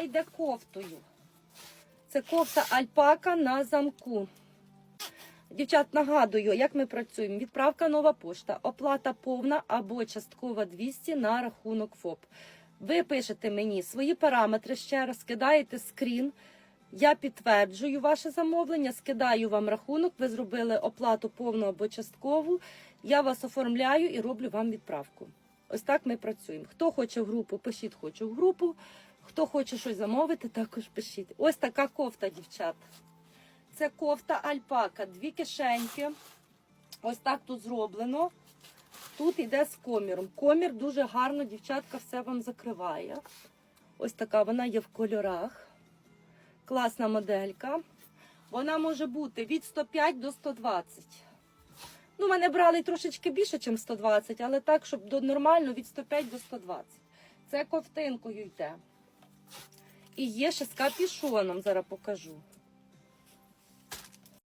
Це йде кофтою. Це кофта альпака на замку. Дівчат, нагадую, як ми працюємо. Відправка нова пошта, оплата повна або часткова 200 на рахунок ФОП. Ви пишете мені свої параметри ще раз, скидаєте скрін. Я підтверджую ваше замовлення, скидаю вам рахунок. Ви зробили оплату повну або часткову. Я вас оформляю і роблю вам відправку. Ось так ми працюємо. Хто хоче в групу, пишіть хочу в групу. Хто хоче щось замовити, також пишіть. Ось така кофта, дівчат. Це кофта альпака, дві кишеньки. Ось так тут зроблено. Тут йде з коміром. Комір дуже гарно, дівчатка, все вам закриває. Ось така вона є в кольорах. Класна моделька. Вона може бути від 105 до 120. Ну, мене брали трошечки більше, ніж 120, але так, щоб до нормально від 105 до 120. Це ковтинкою йде. І є ще з капішоном, зараз покажу.